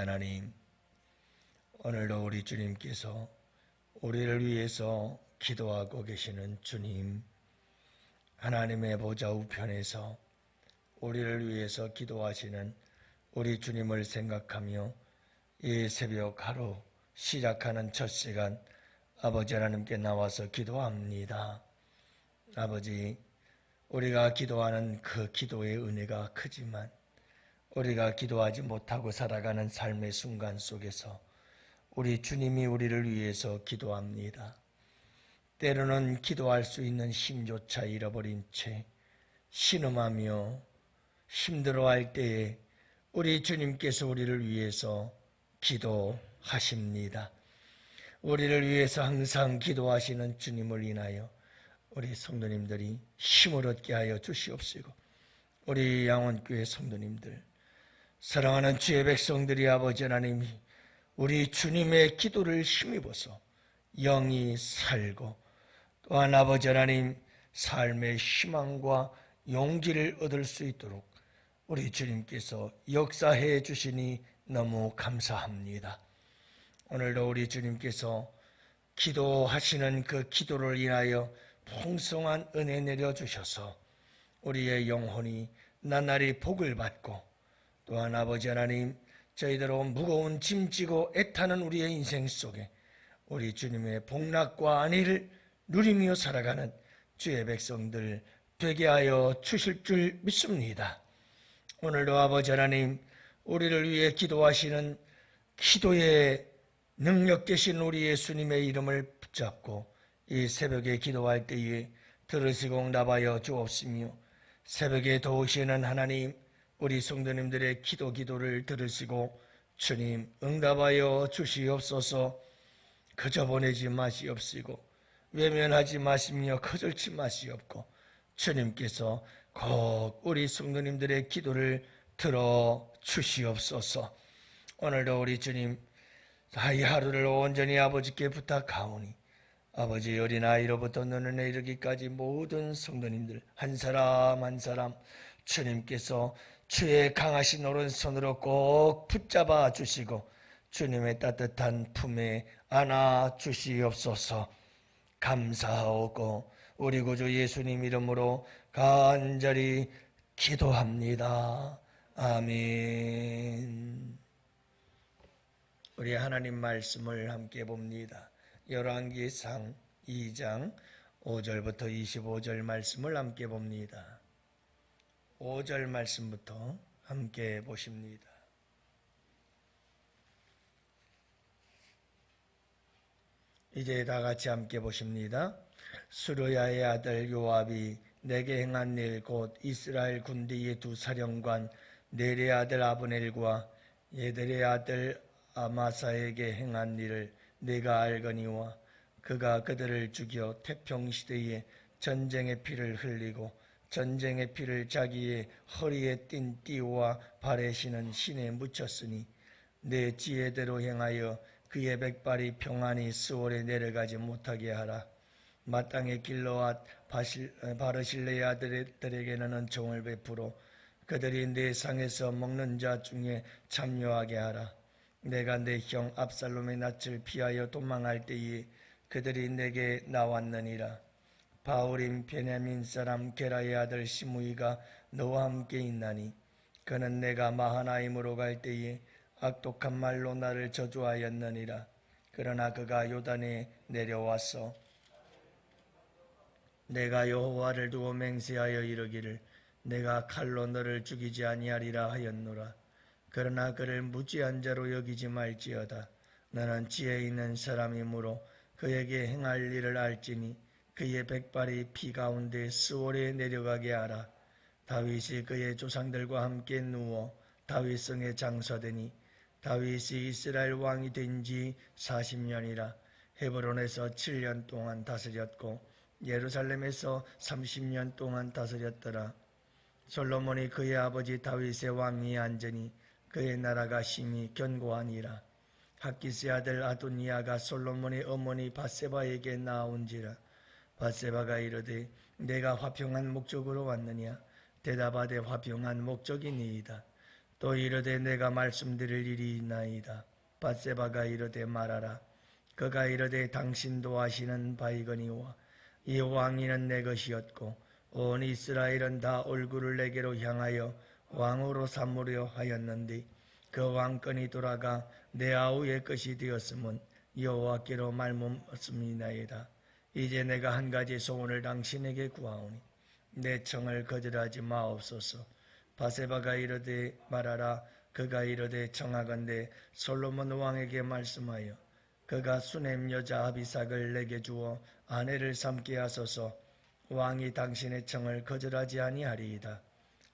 하나님, 오늘도 우리 주님께서 우리를 위해서 기도하고 계시는 주님, 하나님의 보좌 우편에서 우리를 위해서 기도하시는 우리 주님을 생각하며 이 새벽 하루 시작하는 첫 시간 아버지 하나님께 나와서 기도합니다. 아버지, 우리가 기도하는 그 기도의 은혜가 크지만 우리가 기도하지 못하고 살아가는 삶의 순간 속에서 우리 주님이 우리를 위해서 기도합니다. 때로는 기도할 수 있는 힘조차 잃어버린 채 신음하며 힘들어할 때에 우리 주님께서 우리를 위해서 기도하십니다. 우리를 위해서 항상 기도하시는 주님을 인하여 우리 성도님들이 힘을 얻게 하여 주시옵시고 우리 양원교회 성도님들 사랑하는 주의 백성들이 아버지 하나님이 우리 주님의 기도를 힘입어서 영이 살고 또한 아버지 하나님 삶의 희망과 용기를 얻을 수 있도록 우리 주님께서 역사해 주시니 너무 감사합니다. 오늘도 우리 주님께서 기도하시는 그 기도를 인하여 풍성한 은혜 내려 주셔서 우리의 영혼이 나날이 복을 받고 또한 아버지 하나님 저희대로 무거운 짐 지고 애타는 우리의 인생 속에 우리 주님의 복락과 안위를 누리며 살아가는 주의 백성들 되게 하여 주실 줄 믿습니다. 오늘도 아버지 하나님 우리를 위해 기도하시는 기도의 능력 되신 우리 예수님의 이름을 붙잡고 이 새벽에 기도할 때에 들으시고 응답하여 주옵시며 새벽에 도우시는 하나님 우리 성도님들의 기도 기도를 들으시고 주님 응답하여 주시옵소서. 그저 보내지 마시옵시고 외면하지 마시며 거절치 마시옵고 주님께서 꼭 우리 성도님들의 기도를 들어 주시옵소서. 오늘도 우리 주님 이 하루를 온전히 아버지께 부탁하오니 아버지 어린아이로부터 노년에 이르기까지 모든 성도님들 한 사람 한 사람 주님께서 주의 강하신 오른손으로 꼭 붙잡아 주시고 주님의 따뜻한 품에 안아 주시옵소서 감사하고 우리 구주 예수님 이름으로 간절히 기도합니다. 아멘. 우리 하나님 말씀을 함께 봅니다. 열왕기상 2장 5절부터 25절 말씀을 함께 봅니다. 5절 말씀부터 함께 보십니다. 이제 다 같이 함께 보십니다. 수르야의 아들 요압이 내게 행한 일 곧 이스라엘 군대의 두 사령관 네레 아들 아브넬과 예들의 아들 아마사에게 행한 일을 내가 알거니와 그가 그들을 죽여 태평 시대에 전쟁의 피를 흘리고 전쟁의 피를 자기의 허리에 띤 띠와 발에 신은 신에 묻혔으니 내 지혜대로 행하여 그의 백발이 평안히 스월에 내려가지 못하게 하라. 마땅히 길러앗 바르실레의 아들들에게는 은총을 베풀어 그들이 내 상에서 먹는 자 중에 참여하게 하라. 내가 내 형 압살롬의 낯을 피하여 도망할 때에 그들이 내게 나왔느니라. 바울임 베냐민 사람 게라의 아들 시므이가 너와 함께 있나니 그는 내가 마하나임으로 갈 때에 악독한 말로 나를 저주하였느니라. 그러나 그가 요단에 내려와서 내가 여호와를 두고 맹세하여 이르기를 내가 칼로 너를 죽이지 아니하리라 하였노라. 그러나 그를 무지한 자로 여기지 말지어다. 너는 지혜 있는 사람이므로 그에게 행할 일을 알지니 그의 백발이 피 가운데 스월에 내려가게 하라. 다윗이 그의 조상들과 함께 누워 다윗성에 장사되니 다윗이 이스라엘 왕이 된 지 40년이라 헤브론에서 7년 동안 다스렸고 예루살렘에서 30년 동안 다스렸더라. 솔로몬이 그의 아버지 다윗의 왕위에 앉으니 그의 나라가 심히 견고하니라. 학기스의 아들 아도니아가 솔로몬의 어머니 바세바에게 나온지라. 바세바가 이르되 내가 화평한 목적으로 왔느냐? 대답하되 화평한 목적이니이다. 또 이르되 내가 말씀드릴 일이 있나이다. 바세바가 이르되 말하라. 그가 이르되 당신도 아시는 바이거니와 이 왕위는 내 것이었고 온 이스라엘은 다 얼굴을 내게로 향하여 왕으로 삼으려 하였는데 그 왕권이 돌아가 내 아우의 것이 되었음은 여호와께로 말씀이나이다. 이제 내가 한 가지 소원을 당신에게 구하오니 내 청을 거절하지 마옵소서. 바세바가 이르되 말하라 그가 이르되 청하건대 솔로몬 왕에게 말씀하여 그가 수냄 여자 아비삭을 내게 주어 아내를 삼게 하소서 왕이 당신의 청을 거절하지 아니하리이다.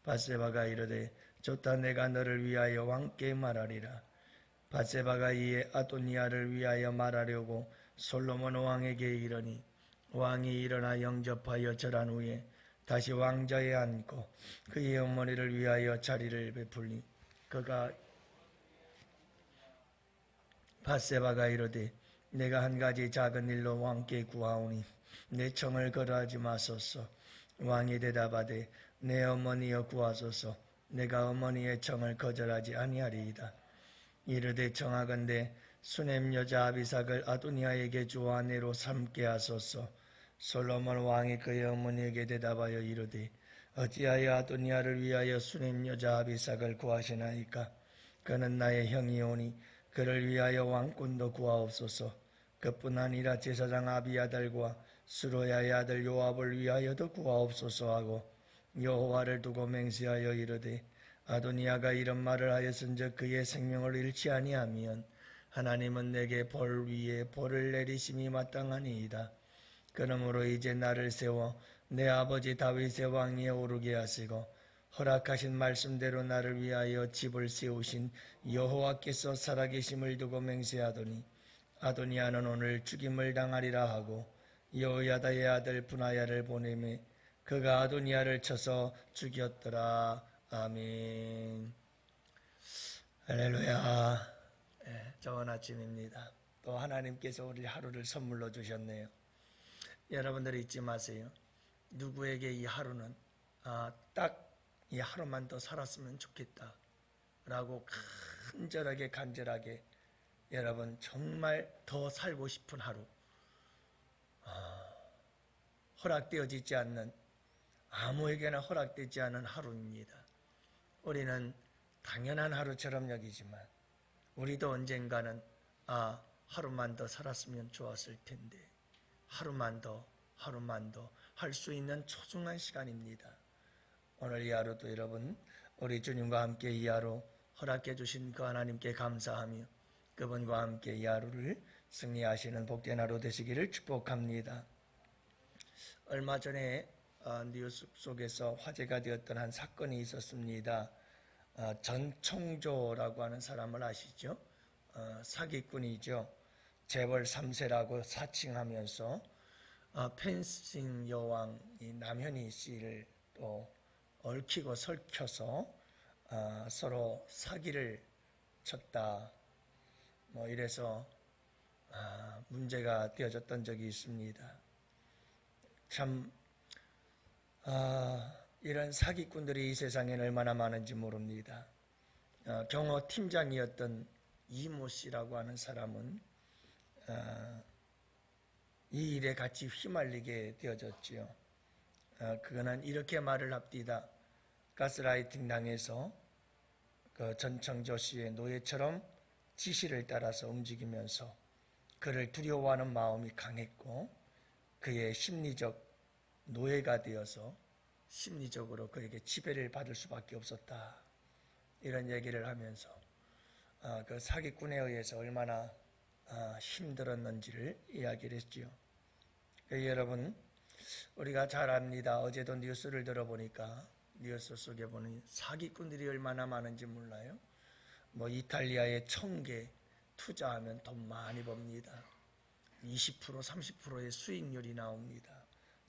바세바가 이르되 좋다 내가 너를 위하여 왕께 말하리라. 바세바가 이에 아도니아를 위하여 말하려고 솔로몬 왕에게 이르니 왕이 일어나 영접하여 절한 후에 다시 왕자에 앉고 그의 어머니를 위하여 자리를 베풀니 그가 바세바가 이르되 내가 한 가지 작은 일로 왕께 구하오니 내 청을 거러하지 마소서. 왕이 대답하되 내 어머니여 구하소서. 내가 어머니의 청을 거절하지 아니하리이다. 이르되 청하건대 수냄 여자 아비삭을 아도니아에게 주어 아내로 삼게 하소서. 솔로몬 왕이 그의 어머니에게 대답하여 이르되 어찌하여 아도니아를 위하여 수냄 여자 아비삭을 구하시나이까? 그는 나의 형이오니 그를 위하여 왕권도 구하옵소서. 그뿐 아니라 제사장 아비아달과 수로야의 아들 요압을 위하여도 구하옵소서 하고 여호와를 두고 맹세하여 이르되 아도니아가 이런 말을 하였은즉 그의 생명을 잃지 아니하면 하나님은 내게 벌 위에 벌을 내리심이 마땅하니이다. 그러므로 이제 나를 세워 내 아버지 다윗의 왕위에 오르게 하시고 허락하신 말씀대로 나를 위하여 집을 세우신 여호와께서 살아계심을 두고 맹세하더니 아도니아는 오늘 죽임을 당하리라 하고 여호야다의 아들 분하야를 보내매 그가 아도니아를 쳐서 죽였더라. 아멘. 할렐루야. 예, 좋은 아침입니다. 또 하나님께서 우리 하루를 선물로 주셨네요. 여러분들 잊지 마세요. 누구에게 이 하루는 아, 딱 이 하루만 더 살았으면 좋겠다 라고 간절하게 간절하게 여러분 정말 더 살고 싶은 하루 아, 허락되어지지 않는 아무에게나 허락되지 않은 하루입니다. 우리는 당연한 하루처럼 여기지만 우리도 언젠가는 아 하루만 더 살았으면 좋았을 텐데 하루만 더 하루만 더 할 수 있는 소중한 시간입니다. 오늘 이 하루도 여러분 우리 주님과 함께 이 하루 허락해 주신 그 하나님께 감사하며 그분과 함께 이 하루를 승리하시는 복된 하루 되시기를 축복합니다. 얼마 전에 어, 뉴스 속에서 화제가 되었던 한 사건이 있었습니다. 어, 전총조라고 하는 사람을 아시죠? 어, 사기꾼이죠. 재벌 3세라고 사칭하면서 펜싱 여왕 남현희 씨를 또 얽히고 설켜서 서로 사기를 쳤다. 뭐 이래서 문제가 되어졌던 적이 있습니다. 참 아, 이런 사기꾼들이 이 세상에 얼마나 많은지 모릅니다. 어, 경호 팀장이었던 이모 씨라고 하는 사람은 어, 이 일에 같이 휘말리게 되어졌지요. 어, 그거는 이렇게 말을 합디다. 가스라이팅 당해서 그 전청조 씨의 노예처럼 지시를 따라서 움직이면서 그를 두려워하는 마음이 강했고 그의 심리적 노예가 되어서 심리적으로 그에게 지배를 받을 수밖에 없었다. 이런 얘기를 하면서 아, 그 사기꾼에 의해서 얼마나 아, 힘들었는지를 이야기를 했지요. 그 여러분 우리가 잘 압니다. 어제도 뉴스를 들어보니까 뉴스 속에 보니 사기꾼들이 얼마나 많은지 몰라요. 뭐 이탈리아의 청계 투자하면 돈 많이 법니다. 20% 30%의 수익률이 나옵니다.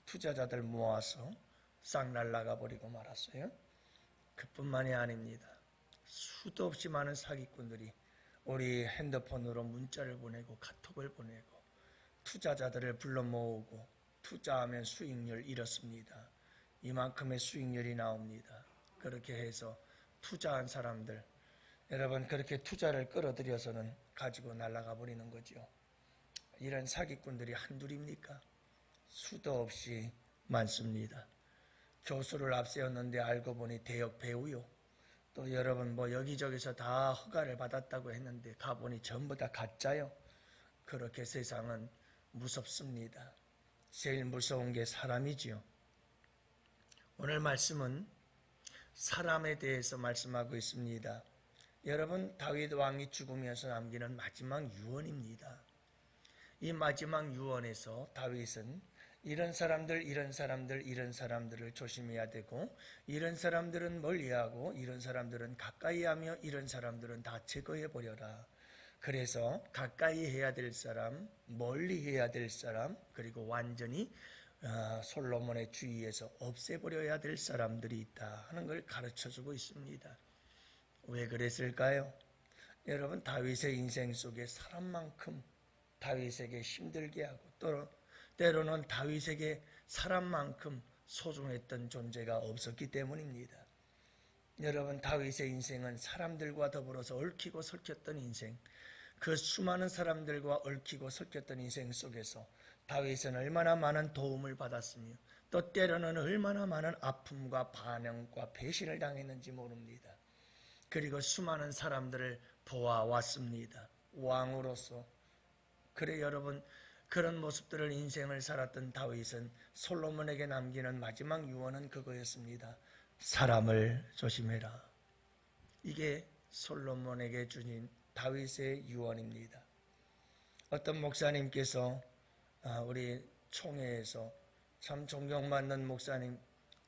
투자자들 모아서 싹 날라가 버리고 말았어요. 그뿐만이 아닙니다. 수도 없이 많은 사기꾼들이 우리 핸드폰으로 문자를 보내고 카톡을 보내고 투자자들을 불러 모으고 투자하면 수익률 잃었습니다. 이만큼의 수익률이 나옵니다. 그렇게 해서 투자한 사람들 여러분 그렇게 투자를 끌어들여서는 가지고 날아가 버리는 거죠. 이런 사기꾼들이 한둘입니까? 수도 없이 많습니다. 교수를 앞세웠는데 알고 보니 대역 배우요. 또 여러분 뭐 여기저기서 다 허가를 받았다고 했는데 가보니 전부 다 가짜요. 그렇게 세상은 무섭습니다. 제일 무서운 게 사람이지요. 오늘 말씀은 사람에 대해서 말씀하고 있습니다. 여러분 다윗 왕이 죽으면서 남기는 마지막 유언입니다. 이 마지막 유언에서 다윗은 이런 사람들, 이런 사람들, 이런 사람들을 조심해야 되고, 이런 사람들은 멀리하고, 이런 사람들은 가까이하며, 이런 사람들은 다 제거해 버려라. 그래서 가까이 해야 될 사람, 멀리 해야 될 사람, 그리고 완전히 아, 솔로몬의 주위에서 없애버려야 될 사람들이 있다 하는 걸 가르쳐 주고 있습니다. 왜 그랬을까요? 여러분 다윗의 인생 속에 사람만큼 다윗에게 힘들게 하고 또 때로는 다윗에게 사람만큼 소중했던 존재가 없었기 때문입니다. 여러분 다윗의 인생은 사람들과 더불어서 얽히고 설켰던 인생, 그 수많은 사람들과 얽히고 설켰던 인생 속에서 다윗은 얼마나 많은 도움을 받았으며 또 때로는 얼마나 많은 아픔과 반응과 배신을 당했는지 모릅니다. 그리고 수많은 사람들을 보아왔습니다. 왕으로서. 그래 여러분 그런 모습들을 인생을 살았던 다윗은 솔로몬에게 남기는 마지막 유언은 그거였습니다. 사람을 조심해라. 이게 솔로몬에게 주신 다윗의 유언입니다. 어떤 목사님께서 아, 우리 총회에서 참 존경받는 목사님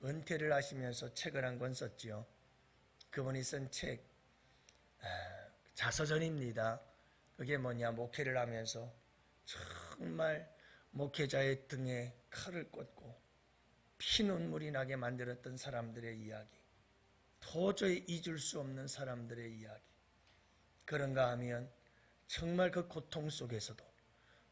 은퇴를 하시면서 책을 한 권 썼지요. 그분이 쓴 책 자서전입니다. 그게 뭐냐 목회를 하면서 정말 목회자의 등에 칼을 꽂고 피눈물이 나게 만들었던 사람들의 이야기 도저히 잊을 수 없는 사람들의 이야기. 그런가 하면 정말 그 고통 속에서도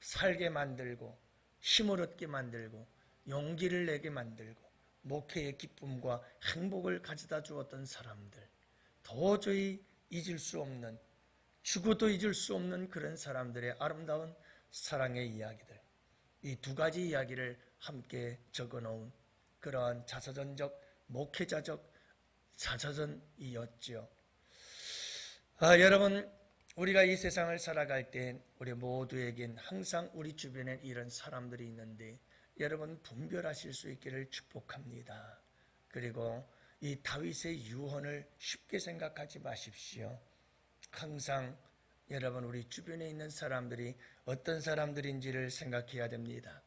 살게 만들고 힘을 얻게 만들고 용기를 내게 만들고 목회의 기쁨과 행복을 가져다 주었던 사람들 도저히 잊을 수 없는 죽어도 잊을 수 없는 그런 사람들의 아름다운 사랑의 이야기들 이 두 가지 이야기를 함께 적어 놓은 그러한 자서전적 목회자적 자서전이었지요. 아, 여러분 우리가 이 세상을 살아갈 때 우리 모두에겐 항상 우리 주변에 이런 사람들이 있는데 여러분 분별하실 수 있기를 축복합니다. 그리고 이 다윗의 유언을 쉽게 생각하지 마십시오. 항상 여러분 우리 주변에 있는 사람들이 어떤 사람들인지를 생각해야 됩니다.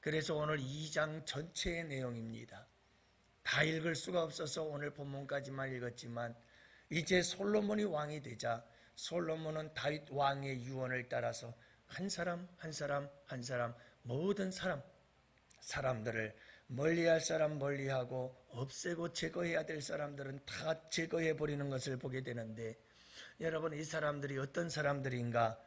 그래서 오늘 2장 전체의 내용입니다. 다 읽을 수가 없어서 오늘 본문까지만 읽었지만 이제 솔로몬이 왕이 되자 솔로몬은 다윗 왕의 유언을 따라서 한 사람 한 사람 한 사람 모든 사람 사람들을 멀리할 사람 멀리하고 없애고 제거해야 될 사람들은 다 제거해 버리는 것을 보게 되는데 여러분 이 사람들이 어떤 사람들인가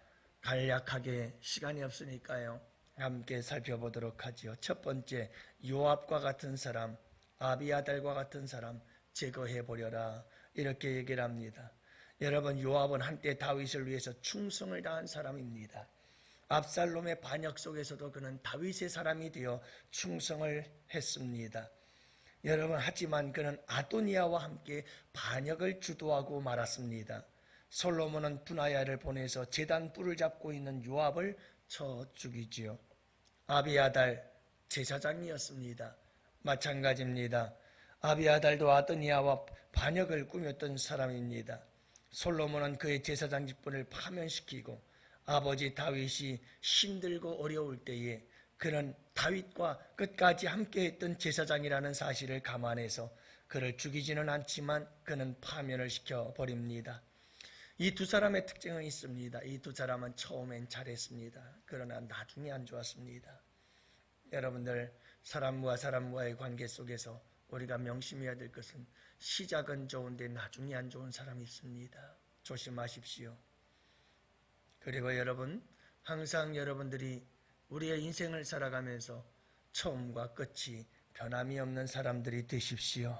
간략하게 시간이 없으니까요. 함께 살펴보도록 하지요. 첫 번째 요압과 같은 사람, 아비아달과 같은 사람 제거해 보려라 이렇게 얘기를 합니다. 여러분 요압은 한때 다윗을 위해서 충성을 다한 사람입니다. 압살롬의 반역 속에서도 그는 다윗의 사람이 되어 충성을 했습니다. 여러분 하지만 그는 아도니아와 함께 반역을 주도하고 말았습니다. 솔로몬은 분하야를 보내서 제단 뿔을 잡고 있는 요압을 쳐 죽이지요. 아비아달 제사장이었습니다. 마찬가지입니다. 아비아달도 아도니아와 반역을 꾸몄던 사람입니다. 솔로몬은 그의 제사장 직분을 파면시키고 아버지 다윗이 힘들고 어려울 때에 그는 다윗과 끝까지 함께했던 제사장이라는 사실을 감안해서 그를 죽이지는 않지만 그는 파면을 시켜 버립니다. 이 두 사람의 특징은 있습니다. 이 두 사람은 처음엔 잘했습니다. 그러나 나중에 안 좋았습니다. 여러분들 사람과 사람과의 관계 속에서 우리가 명심해야 될 것은 시작은 좋은데 나중에 안 좋은 사람이 있습니다. 조심하십시오. 그리고 여러분, 항상 여러분들이 우리의 인생을 살아가면서 처음과 끝이 변함이 없는 사람들이 되십시오.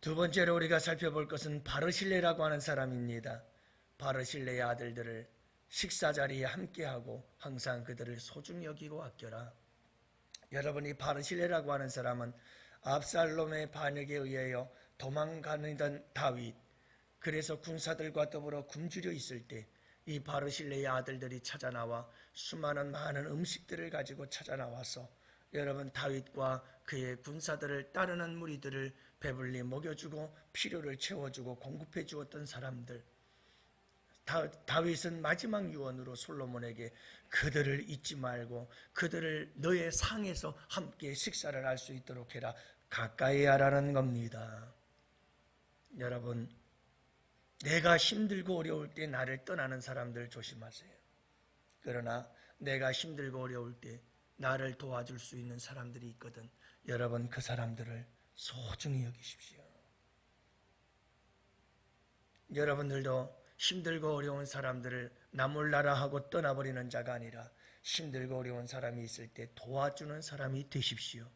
두 번째로 우리가 살펴볼 것은 바르실레라고 하는 사람입니다. 바르실레의 아들들을 식사 자리에 함께하고 항상 그들을 소중히 여기고 아껴라. 여러분이 바르실레라고 하는 사람은 압살롬의 반역에 의하여 도망가는 다윗 그래서 군사들과 더불어 굶주려 있을 때 이 바르실레의 아들들이 찾아 나와 수많은 많은 음식들을 가지고 찾아 나와서 여러분 다윗과 그의 군사들을 따르는 무리들을 배불리 먹여주고 필요를 채워주고 공급해 주었던 사람들 다, 다윗은 마지막 유언으로 솔로몬에게 그들을 잊지 말고 그들을 너의 상에서 함께 식사를 할 수 있도록 해라 가까이 하라는 겁니다. 여러분 내가 힘들고 어려울 때 나를 떠나는 사람들 조심하세요. 그러나 내가 힘들고 어려울 때 나를 도와줄 수 있는 사람들이 있거든. 여러분 그 사람들을 소중히 여기십시오. 여러분들도 힘들고 어려운 사람들을 나몰라라 하고 떠나버리는 자가 아니라 힘들고 어려운 사람이 있을 때 도와주는 사람이 되십시오.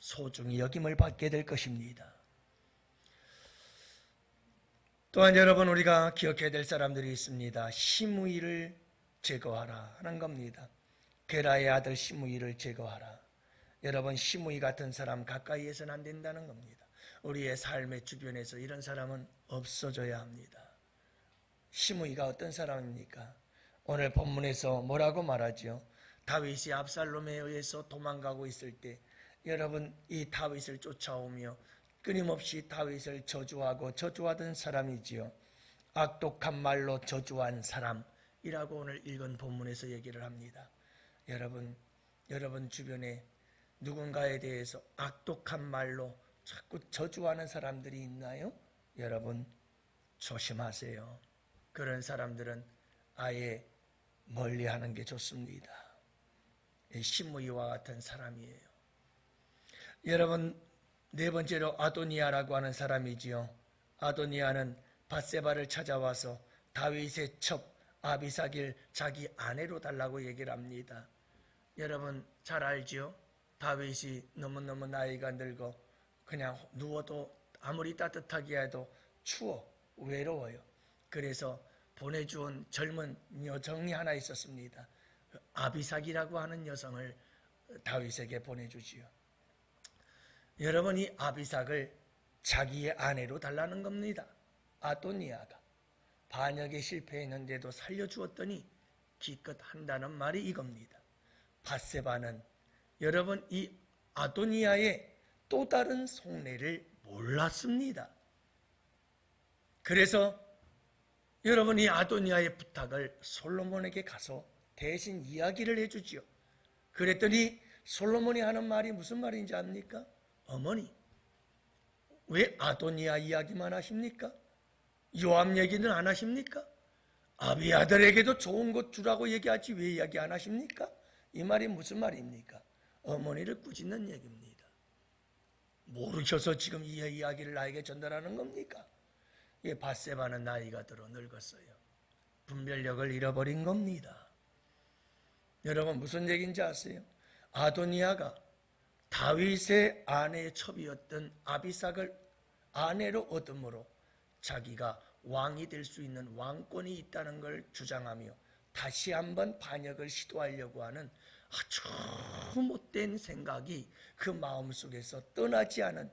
소중히 여김을 받게 될 것입니다. 또한 여러분 우리가 기억해야 될 사람들이 있습니다. 시므이를 제거하라 하는 겁니다. 게라의 아들 시므이를 제거하라. 여러분 시므이 같은 사람 가까이에서는 안 된다는 겁니다. 우리의 삶의 주변에서 이런 사람은 없어져야 합니다. 시므이가 어떤 사람입니까? 오늘 본문에서 뭐라고 말하죠? 다윗이 압살롬에 의해서 도망가고 있을 때 여러분 이 다윗을 쫓아오며 끊임없이 다윗을 저주하고 저주하던 사람이지요. 악독한 말로 저주한 사람이라고 오늘 읽은 본문에서 얘기를 합니다. 여러분, 여러분 주변에 누군가에 대해서 악독한 말로 자꾸 저주하는 사람들이 있나요? 여러분, 조심하세요. 그런 사람들은 아예 멀리 하는 게 좋습니다. 시므이와 같은 사람이에요. 여러분, 네 번째로 아도니아라고 하는 사람이지요. 아도니아는 바세바를 찾아와서 다윗의 첩 아비사길 자기 아내로 달라고 얘기를 합니다. 여러분 잘 알지요? 다윗이 너무너무 나이가 늙어 그냥 누워도 아무리 따뜻하게 해도 추워 외로워요. 그래서 보내주온 젊은 여성이 하나 있었습니다. 아비삭이라고 하는 여성을 다윗에게 보내주지요. 여러분 이 아비삭을 자기의 아내로 달라는 겁니다. 아도니아가 반역에 실패했는데도 살려주었더니 기껏 한다는 말이 이겁니다. 바세바는 여러분 이 아도니아의 또 다른 속내를 몰랐습니다. 그래서 여러분 이 아도니아의 부탁을 솔로몬에게 가서 대신 이야기를 해주지요. 그랬더니 솔로몬이 하는 말이 무슨 말인지 압니까? 어머니, 왜 아도니아 이야기만 하십니까? 요압 얘기는 안 하십니까? 아비 아들에게도 좋은 것 주라고 얘기하지 왜 이야기 안 하십니까? 이 말이 무슨 말입니까? 어머니를 꾸짖는 얘기입니다. 모르셔서 지금 이 이야기를 나에게 전달하는 겁니까? 예, 바세바는 나이가 들어 늙었어요. 분별력을 잃어버린 겁니다. 여러분 무슨 얘기인지 아세요? 아도니아가 다윗의 아내의 첩이었던 아비삭을 아내로 얻음으로 자기가 왕이 될 수 있는 왕권이 있다는 걸 주장하며 다시 한번 반역을 시도하려고 하는 아주 못된 생각이 그 마음 속에서 떠나지 않은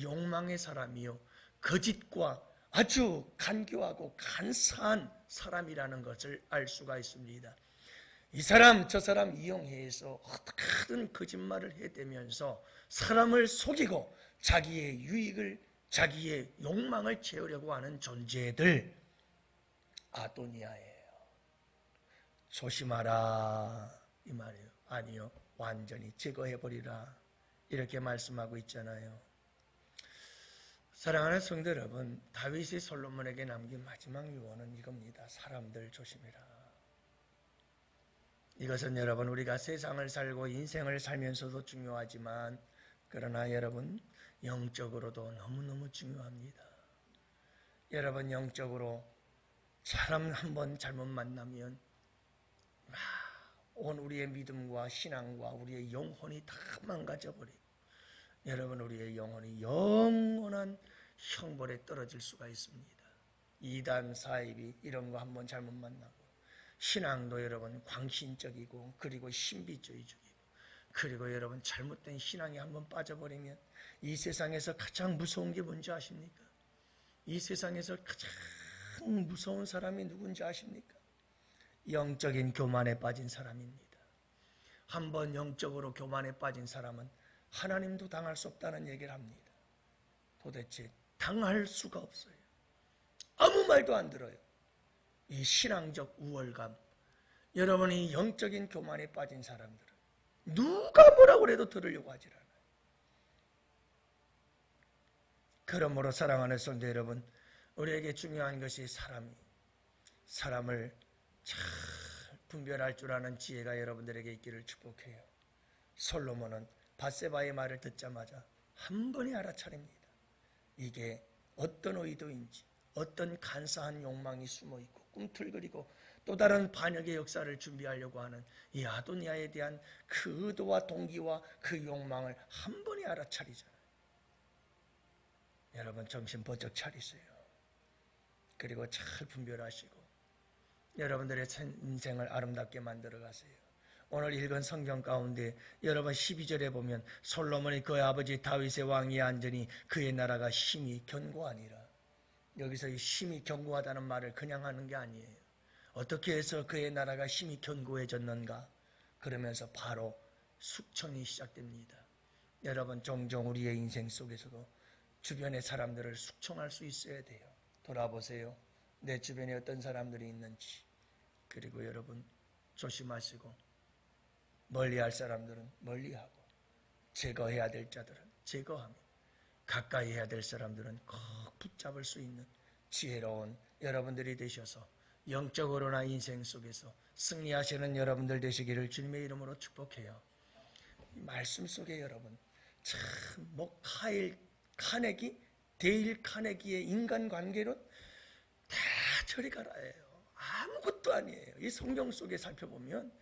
욕망의 사람이요 거짓과 아주 간교하고 간사한 사람이라는 것을 알 수가 있습니다. 이 사람 저 사람 이용해서 어떻게든 거짓말을 해대면서 사람을 속이고 자기의 유익을 자기의 욕망을 채우려고 하는 존재들 아도니아예요. 조심하라 이 말이에요. 아니요. 완전히 제거해 버리라. 이렇게 말씀하고 있잖아요. 사랑하는 성도 여러분, 다윗이 솔로몬에게 남긴 마지막 유언은 이겁니다. 사람들 조심해라. 이것은 여러분 우리가 세상을 살고 인생을 살면서도 중요하지만 그러나 여러분 영적으로도 너무너무 중요합니다. 여러분 영적으로 사람 한 번 잘못 만나면 온 우리의 믿음과 신앙과 우리의 영혼이 다 망가져 버려요. 여러분 우리의 영혼이 영원한 형벌에 떨어질 수가 있습니다. 이단 사입이 이런 거 한번 잘못 만나고 신앙도 여러분 광신적이고 그리고 신비주의적이고 그리고 여러분 잘못된 신앙에 한번 빠져버리면 이 세상에서 가장 무서운 게 뭔지 아십니까? 이 세상에서 가장 무서운 사람이 누군지 아십니까? 영적인 교만에 빠진 사람입니다. 한번 영적으로 교만에 빠진 사람은 하나님도 당할 수 없다는 얘기를 합니다. 도대체 당할 수가 없어요. 아무 말도 안 들어요. 이 신앙적 우월감. 여러분이 영적인 교만에 빠진 사람들은 누가 뭐라고 해도 들으려고 하질 않아요. 그러므로 사랑하는 성도 여러분, 우리에게 중요한 것이 사람이 사람을 잘 분별할 줄 아는 지혜가 여러분들에게 있기를 축복해요. 솔로몬은 바세바의 말을 듣자마자 한 번에 알아차립니다. 이게 어떤 의도인지, 어떤 간사한 욕망이 숨어 있고 꿈틀거리고 또 다른 반역의 역사를 준비하려고 하는 이 아도니아에 대한 그 의도와 동기와 그 욕망을 한 번에 알아차리잖아요. 여러분 정신 번쩍 차리세요. 그리고 잘 분별하시고 여러분들의 인생을 아름답게 만들어 가세요. 오늘 읽은 성경 가운데 여러분 12절에 보면 솔로몬이 그의 아버지 다윗의 왕위에 앉으니 그의 나라가 심히 견고하니라. 여기서 이 심히 견고하다는 말을 그냥 하는 게 아니에요. 어떻게 해서 그의 나라가 심히 견고해졌는가? 그러면서 바로 숙청이 시작됩니다. 여러분 종종 우리의 인생 속에서도 주변의 사람들을 숙청할 수 있어야 돼요. 돌아보세요. 내 주변에 어떤 사람들이 있는지. 그리고 여러분 조심하시고 멀리할 사람들은 멀리하고 제거해야 될 자들은 제거하며 가까이 해야 될 사람들은 꼭 붙잡을 수 있는 지혜로운 여러분들이 되셔서 영적으로나 인생 속에서 승리하시는 여러분들 되시기를 주님의 이름으로 축복해요. 이 말씀 속에 여러분 참 뭐 카일 카네기 데일 카네기의 인간관계론 다 저리 가라예요. 아무것도 아니에요. 이 성경 속에 살펴보면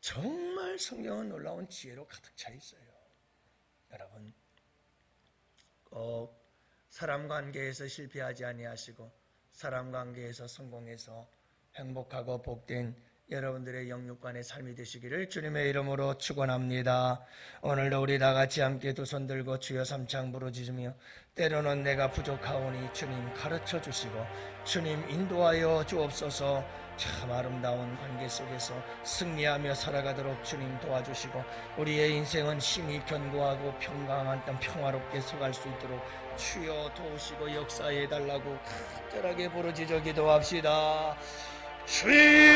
정말 성경은 놀라운 지혜로 가득 차 있어요. 여러분 꼭 사람 관계에서 실패하지 아니하시고 사람 관계에서 성공해서 행복하고 복된 여러분들의 영육간의 삶이 되시기를 주님의 이름으로 축원합니다. 오늘도 우리 다 같이 함께 두 손 들고 주여 삼창 부르짖으며 때로는 내가 부족하오니 주님 가르쳐 주시고 주님 인도하여 주옵소서 참 아름다운 관계 속에서 승리하며 살아가도록 주님 도와주시고 우리의 인생은 힘이 견고하고 평강한 땅 평화롭게 서갈 수 있도록 주여 도우시고 역사해 달라고 간절하게 부르짖어 기도합시다. 주여